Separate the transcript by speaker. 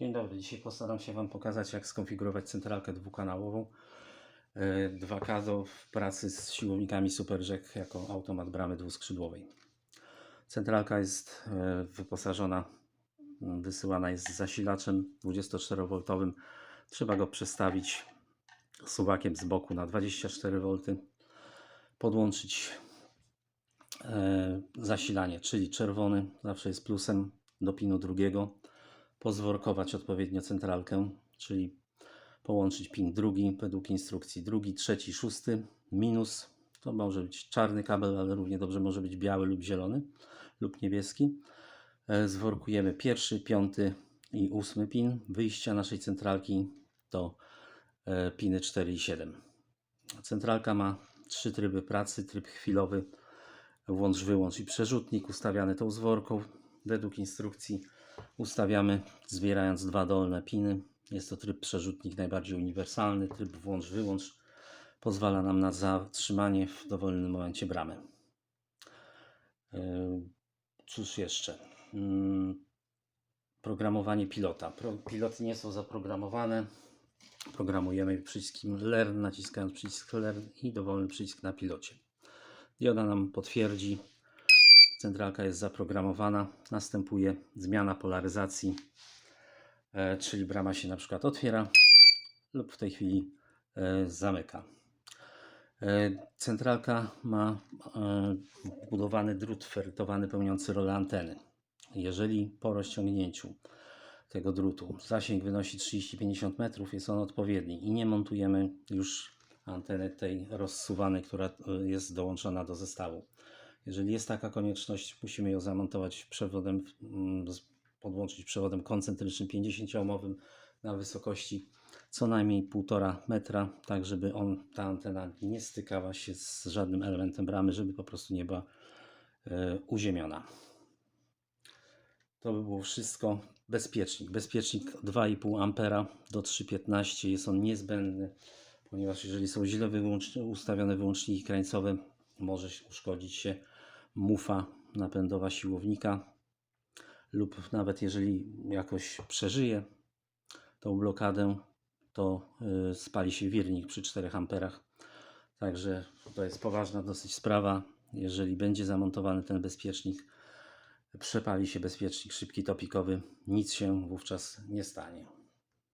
Speaker 1: Dzień dobry, dzisiaj postaram się Wam pokazać jak skonfigurować centralkę dwukanałową e, 2K do w pracy z siłownikami SuperJack jako automat bramy dwuskrzydłowej. Centralka jest e, wyposażona, wysyłana jest z zasilaczem 24V. Trzeba go przestawić suwakiem z boku na 24V. Podłączyć e, zasilanie, czyli czerwony zawsze jest plusem do pinu drugiego pozworkować odpowiednio centralkę, czyli połączyć pin drugi według instrukcji, drugi, trzeci, szósty, minus, to może być czarny kabel, ale równie dobrze może być biały lub zielony lub niebieski. E, Zworkujemy pierwszy, piąty i ósmy pin wyjścia naszej centralki to e, piny 4 i 7. Centralka ma trzy tryby pracy, tryb chwilowy, włącz, wyłącz i przerzutnik ustawiany tą zworką według instrukcji ustawiamy zbierając dwa dolne piny. Jest to tryb przerzutnik najbardziej uniwersalny. Tryb włącz wyłącz pozwala nam na zatrzymanie w dowolnym momencie bramy. Yy, Cóż jeszcze? Mm, Programowanie pilota. Piloty nie są zaprogramowane. Programujemy przyciskiem Learn, naciskając przycisk Learn i dowolny przycisk na pilocie. Dioda nam potwierdzi, centralka jest zaprogramowana, następuje zmiana polaryzacji, e, czyli brama się na przykład otwiera lub w tej chwili e, zamyka. E, Centralka ma wbudowany drut ferytowany pełniący rolę anteny. Jeżeli po rozciągnięciu tego drutu zasięg wynosi 30-50 metrów, jest on odpowiedni i nie montujemy już anteny tej rozsuwanej, która jest dołączona do zestawu. Jeżeli jest taka konieczność, musimy ją zamontować przewodem, mm, podłączyć przewodem koncentrycznym 50-ohmowym na wysokości co najmniej 1,5 metra, tak żeby on, ta antena nie stykała się z żadnym elementem bramy, żeby po prostu nie była e, uziemiona. To by było wszystko. Bezpiecznik. Bezpiecznik 2,5 ampera do 3,15 jest on niezbędny, ponieważ jeżeli są źle wyłącz- ustawione wyłączniki krańcowe, może uszkodzić się mufa napędowa siłownika lub nawet jeżeli jakoś przeżyje tą blokadę, to y, spali się wirnik przy 4 amperach. Także to jest poważna dosyć sprawa. Jeżeli będzie zamontowany ten bezpiecznik, przepali się bezpiecznik szybki topikowy, nic się wówczas nie stanie.